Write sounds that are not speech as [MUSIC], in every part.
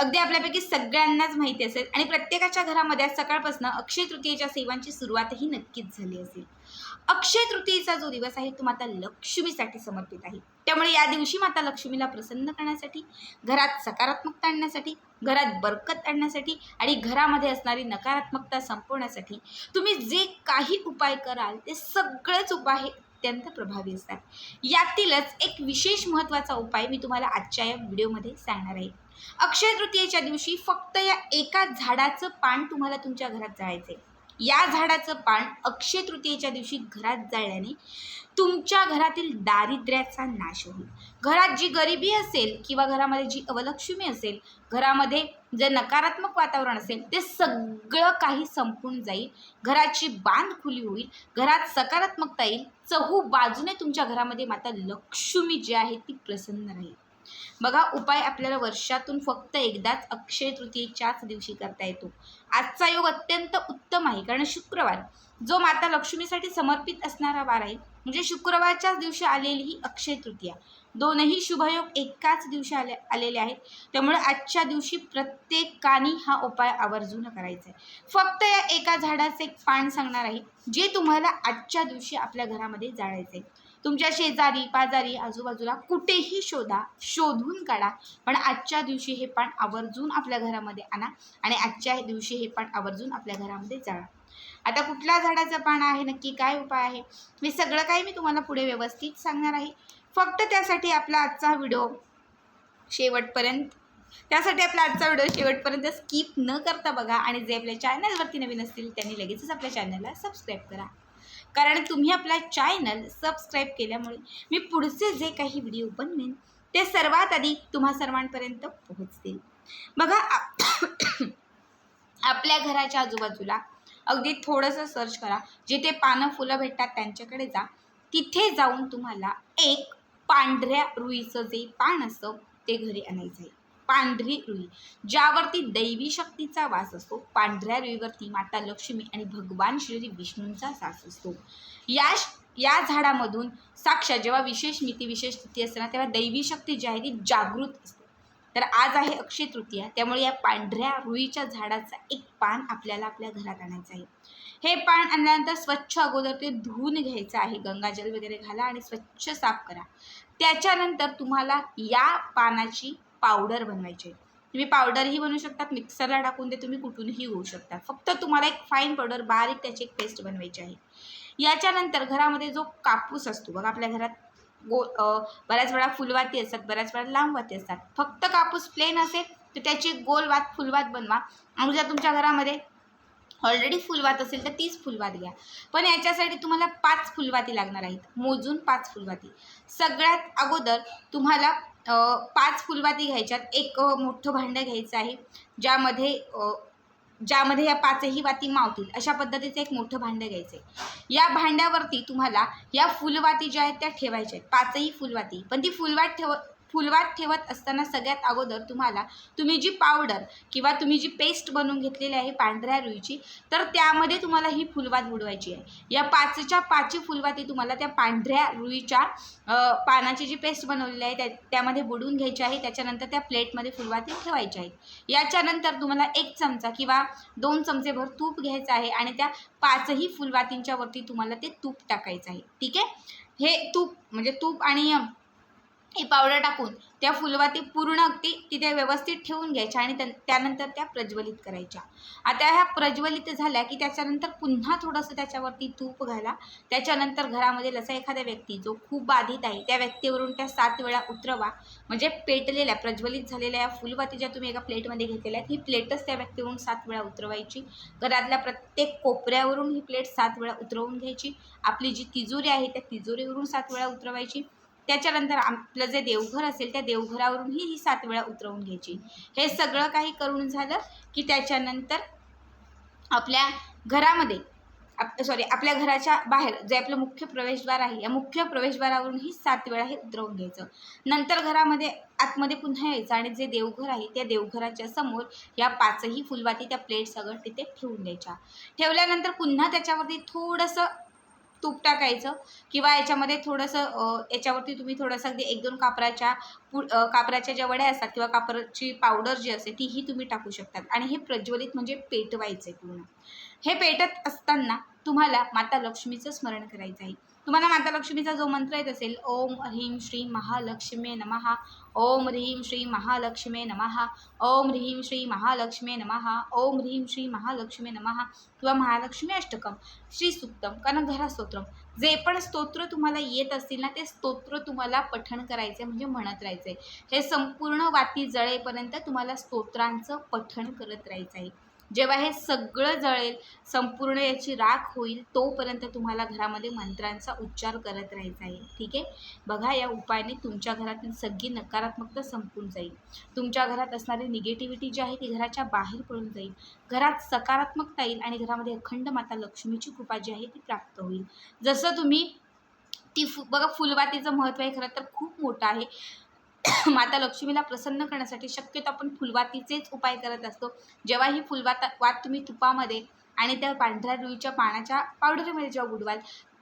अगदी आपल्यापैकी सगळ्यांनाच माहिती असेल आणि प्रत्येकाच्या घरामध्ये आज सकाळपासून अक्षय तृतीयेच्या सेवांची सुरुवातही नक्कीच झाली असेल. अक्षय तृतीयेचा जो दिवस आहे तो माता लक्ष्मीसाठी समर्पित आहे. त्यामुळे या दिवशी माता लक्ष्मीला प्रसन्न करण्यासाठी घरात सकारात्मकता आणण्यासाठी घरात बरकत आणण्यासाठी आणि घरामध्ये असणारी नकारात्मकता संपवण्यासाठी तुम्ही जे काही उपाय कराल ते सगळेच उपाय हे अत्यंत प्रभावी असतात. यातीलच एक विशेष महत्त्वाचा उपाय मी तुम्हाला आजच्या या व्हिडिओमध्ये सांगणार आहे. अक्षय तृतीयेच्या दिवशी फक्त या एका झाडाचं पान तुम्हाला तुमच्या घरात जाळायचं आहे या झाडाचं पान अक्षय तृतीयेच्या दिवशी घरात जाळल्याने तुमच्या घरातील दारिद्र्याचा नाश होईल. घरात जी गरिबी असेल किंवा घरामध्ये जी अवलक्ष्मी असेल घरामध्ये जे नकारात्मक वातावरण असेल ते सगळं काही संपून जाईल. घराची बांध खुली होईल. घरात सकारात्मकता येईल. चहू बाजूने तुमच्या घरामध्ये माता लक्ष्मी जी आहे ती प्रसन्न राहील. बघा उपाय आपल्याला वर्षातून फक्त एकदाच अक्षय तृतीयेच्याच दिवशी करता येतो. आजचा योग अत्यंत उत्तम आहे कारण शुक्रवार जो माता लक्ष्मीसाठी समर्पित असणारा वार आहे म्हणजे शुक्रवारच्याच दिवशी आलेली ही अक्षय तृतीया. दोनही शुभयोग एकाच दिवशी आले आलेले आहेत. त्यामुळे आजच्या दिवशी प्रत्येकाने हा उपाय आवर्जून करायचा आहे. फक्त या एका झाडाचं एक पान सांगणार आहे जे तुम्हाला आजच्या दिवशी आपल्या घरामध्ये जाळायचं आहे तुमच्या शेजारी पाजारी आजूबाजूला कुठेही शोधा शोधून काढा. पण आजच्या दिवशी हे पान आवर्जून आपल्या घरामध्ये आणा आणि आजच्या दिवशी हे पान आवर्जून आपल्या घरामध्ये जाळा. आता कुठल्या झाडाचं पान आहे नक्की काय उपाय आहे? हे सगळं काही मी तुम्हाला पुढे व्यवस्थित सांगणार आहे. फक्त त्यासाठी आपला आजचा व्हिडिओ शेवटपर्यंत त्यासाठी आपला आजचा व्हिडिओ शेवटपर्यंत स्किप न करता बघा आणि जे आपल्या चॅनलवरती नवीन असतील त्यांनी लगेचच आपल्या चॅनलला सबस्क्राईब करा. कारण तुम्ही आपला चॅनल सबस्क्राईब केल्यामुळे मी पुढचे जे काही व्हिडिओ बनवेन ते सर्वात आधी तुम्हा सर्वांपर्यंत पोहोचतील. बघा आप- आपल्या घराच्या आजूबाजूला अगदी थोडंसं सर्च करा. जिथे पानं फुलं भेटतात त्यांच्याकडे जा. तिथे जाऊन तुम्हाला एक पांढऱ्या रुईचं जे पान असतं ते घरी आणायचं आहे. पांढरी रुई ज्यावरती दैवी शक्तीचा वास असतो पांढऱ्या रुईवरती माता लक्ष्मी आणि भगवान श्री विष्णूंचा वास असतो. या या झाडामधून साक्षात जेव्हा विशेष मिती विशेष तिथी असते ना तेव्हा दैवी शक्ती जी आहे ती जागृत असते. तर आज आहे अक्षय तृतीया त्यामुळे या पांढऱ्या रुईच्या झाडाचा एक पान आपल्याला आपल्या घरात आणायचं आहे. हे पान आणल्यानंतर स्वच्छ अगोदर ते धुवून घ्यायचं आहे गंगाजल वगैरे घाला आणि स्वच्छ साफ करा. त्याच्यानंतर तुम्हाला या पानाची पावडर बनवायची आहे. तुम्ही पावडरही बनवू शकतात मिक्सरला टाकून ते तुम्ही कुठूनही होऊ शकता. फक्त तुम्हाला एक फाईन पावडर बारीक त्याची एक पेस्ट बनवायची आहे. याच्यानंतर घरामध्ये जो कापूस असतो बघा आपल्या घरात गो बऱ्याच वेळा फुलवाती असतात बऱ्याच वेळा लांब वाती असतात. फक्त कापूस प्लेन असेल तर त्याची गोल वात फुलवात बनवा. आणि जर तुमच्या घरामध्ये ऑलरेडी फुलवात असेल तर तीच फुलवात घ्या. पण याच्यासाठी तुम्हाला पाच फुलवाती लागणार आहेत. मोजून पाच फुलवाती. सगळ्यात अगोदर तुम्हाला पाच फुलवाती घ्यायच्यात. एक मोठं भांडं घ्यायचं आहे ज्यामध्ये ज्यामध्ये या पाचही वाती मावतील अशा पद्धतीचं एक मोठं भांडं घ्यायचं आहे या भांड्यावरती तुम्हाला या फुलवाती ज्या आहेत त्या ठेवायच्या आहेत. पाचही फुलवाती. पण ती फुलवात ठेव फुलवात ठेवत असताना सगळ्यात अगोदर तुम्हाला तुम्ही जी पावडर किंवा तुम्ही जी पेस्ट बनवून घेतलेली आहे पांढऱ्या रुईची तर त्यामध्ये तुम्हाला ही फुलवात बुडवायची आहे. या पाचच्या पाचही फुलवाती तुम्हाला त्या पांढऱ्या रुईच्या पानाची जी पेस्ट बनवलेली आहे त्या त्यामध्ये बुडवून घ्यायची आहे. त्याच्यानंतर त्या प्लेटमध्ये फुलवाती ठेवायच्या आहेत याच्यानंतर तुम्हाला एक चमचा किंवा दोन चमचेभर तूप घ्यायचं आहे आणि त्या पाचही फुलवातींच्या वरती तुम्हाला ते तूप टाकायचं आहे. ठीक आहे? हे तूप म्हणजे तूप आणि ही पावडर टाकून त्या फुलवाती पूर्ण अगदी तिथे व्यवस्थित ठेवून घ्यायच्या आणि त्यानंतर त्या प्रज्वलित करायच्या. आता ह्या प्रज्वलित झाल्या की त्याच्यानंतर पुन्हा थोडंसं त्याच्यावरती तूप घाला. त्याच्यानंतर घरामध्ये जसा एखादा व्यक्ती जो खूप बाधित आहे त्या व्यक्तीवरून त्या सात वेळा उतरवा. म्हणजे पेटलेल्या प्रज्वलित झालेल्या या फुलवाती ज्या तुम्ही एका प्लेटमध्ये घेतलेल्या आहेत ही प्लेटच त्या व्यक्तीवरून सात वेळा उतरवायची. घरातल्या प्रत्येक कोपऱ्यावरून ही प्लेट सात वेळा उतरवून घ्यायची. आपली जी तिजोरी आहे त्या तिजोरीवरून सात वेळा उतरवायची. त्याच्यानंतर आपलं जे देवघर असेल त्या देवघरावरूनही ही सात वेळा उतरवून घ्यायची. हे सगळं काही करून झालं की त्याच्यानंतर आपल्या घरामध्ये आप सॉरी आपल्या घराच्या बाहेर जे आपलं मुख्य प्रवेशद्वार आहे या मुख्य प्रवेशद्वारावरूनही सात वेळा हे उतरवून घ्यायचं. नंतर घरामध्ये आतमध्ये पुन्हा यायचं आणि जे देवघर आहे त्या देवघराच्या समोर या पाचही फुलवाती त्या प्लेट सगळं तिथे ठेवून द्यायच्या. ठेवल्यानंतर पुन्हा त्याच्यावरती थोडंसं तूप टाकायचं किंवा याच्यामध्ये थोडंसं याच्यावरती तुम्ही थोडंसं अगदी एक दोन कापराच्या पु कापराच्या ज्या वड्या असतात किंवा कापराची पावडर जी असते तीही तुम्ही टाकू शकतात. आणि हे प्रज्वलित म्हणजे पेटवायचं आहे पूर्ण. हे पेटत असताना तुम्हाला माता लक्ष्मीचं स्मरण करायचं आहे. तुम्हाला माता लक्ष्मीचा जो मंत्र येत असेल ओम ह्रीं श्री महालक्ष्मी नमहा ओम ह्रीं श्री महालक्ष्मी नमहा ओम ह्रीं श्री महालक्ष्मी नमहा ओम ह्रीं श्री महालक्ष्मी नमहा किंवा महालक्ष्मी अष्टकम श्री सुक्तम कारण घरास्तोत्रम जे पण स्तोत्र तुम्हाला येत असतील ना ते स्तोत्र तुम्हाला पठण करायचं म्हणजे म्हणत राहायचं आहे हे संपूर्ण वाती जळेपर्यंत तुम्हाला स्तोत्रांचं पठण करत राहायचं आहे जेव्हा हे सगळं जळेल संपूर्ण याची राख होईल तोपर्यंत तुम्हाला घरामध्ये मंत्रांचा उच्चार करत राहायचा आहे. ठीक आहे? बघा या उपायाने तुमच्या घरातील सगळी नकारात्मकता संपून जाईल. तुमच्या घरात असणारी निगेटिव्हिटी जी आहे ती घराच्या बाहेर पडून जाईल. घरात सकारात्मकता येईल आणि घरामध्ये अखंड माता लक्ष्मीची कृपा जी आहे ती प्राप्त होईल. जसं तुम्ही ती फु बघा फुलवातीचं महत्त्व आहे खरं तर खूप मोठं आहे. [COUGHS] माता लक्ष्मीला प्रसन्न करण्यासाठी शक्यतो आपण फुलवातीचेच उपाय करत असतो. जेव्हा ही फुलवाता वात तुम्ही तुपामध्ये आणि त्या पांढऱ्या रुईच्या पाण्याच्या पावडरीमध्ये जेव्हा बुडवाल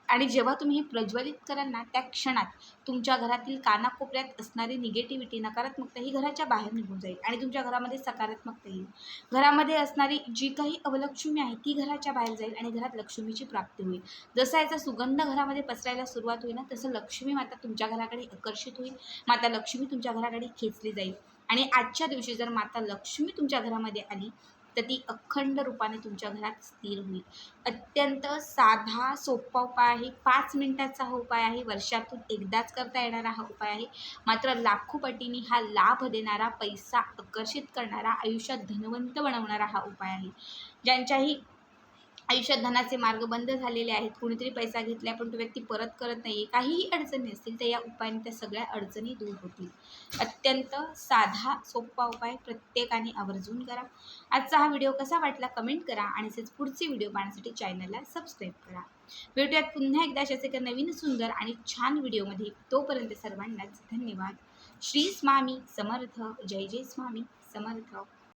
आणि जेव्हा तुम्ही हे प्रज्वलित कराल ना त्या क्षणात तुमच्या घरातील कानाकोपऱ्यात असणारी निगेटिव्हिटी नकारात्मकता ही घराच्या बाहेर निघून जाईल आणि तुमच्या घरामध्ये सकारात्मकता येईल. घरामध्ये असणारी जी काही अवलक्ष्मी आहे ती घराच्या बाहेर जाईल आणि घरात लक्ष्मीची प्राप्ती होईल. जसा याचा सुगंध घरामध्ये पसरायला सुरुवात होईल ना तसं लक्ष्मी माता तुमच्या घराकडे आकर्षित होईल. माता लक्ष्मी तुमच्या घराकडे खेचली जाईल. आणि आजच्या दिवशी जर माता लक्ष्मी तुमच्या घरामध्ये आली तर ती अखंड रूपाने तुमच्या घरात स्थिर होईल. अत्यंत साधा सोपा उपाय आहे. पाच मिनिटाचा हा उपाय आहे. वर्षातून एकदाच करता येणारा हा उपाय आहे. मात्र लाखो पटीने हा लाभ देणारा पैसा आकर्षित करणारा आयुष्यात धनवंत बनवणारा हा उपाय आहे. ज्यांच्याही आयुष्यात धनाचे मार्ग बंद झालेले आहेत. कुणीतरी पैसा घेतला पण तो व्यक्ती परत करत नाही आहे काहीही अडचणी असतील तर या उपायाने त्या सगळ्या अडचणी दूर होतील. अत्यंत साधा सोपा उपाय प्रत्येकाने आवर्जून करा. आजचा हा व्हिडिओ कसा वाटला कमेंट करा आणि तसेच पुढचे व्हिडिओ पाहण्यासाठी चॅनलला सबस्क्राईब करा. भेटूयात पुन्हा एकदा अशाच एका नवीन सुंदर आणि छान व्हिडिओमध्ये. तोपर्यंत सर्वांनाच धन्यवाद. श्री स्वामी समर्थ. जय जय स्वामी समर्थ.